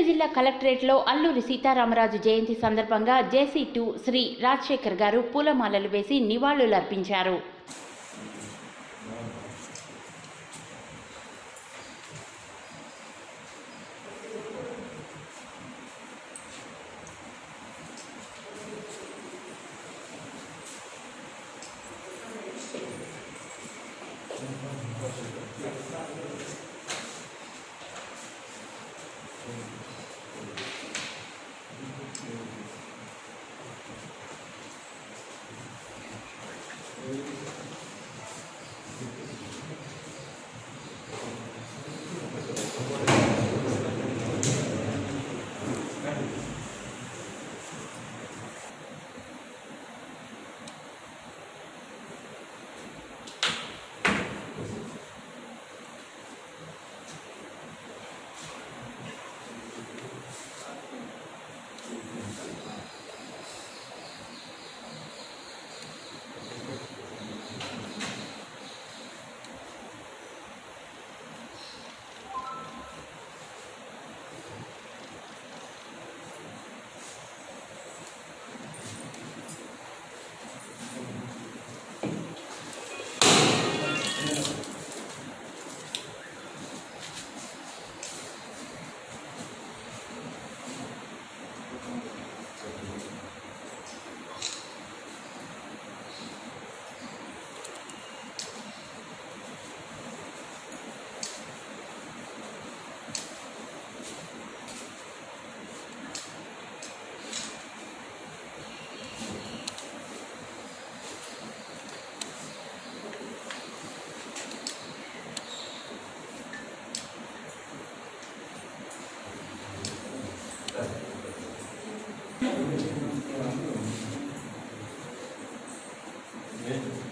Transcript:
నెల్లూరు జిల్లా కలెక్టరేట్లో అల్లూరి సీతారామరాజు జయంతి సందర్భంగా జేసీ టూ శ్రీ రాజశేఖర్ గారు పూలమాలలు వేసి నివాళులు అర్పించారు Thank you. Thank you. Amen.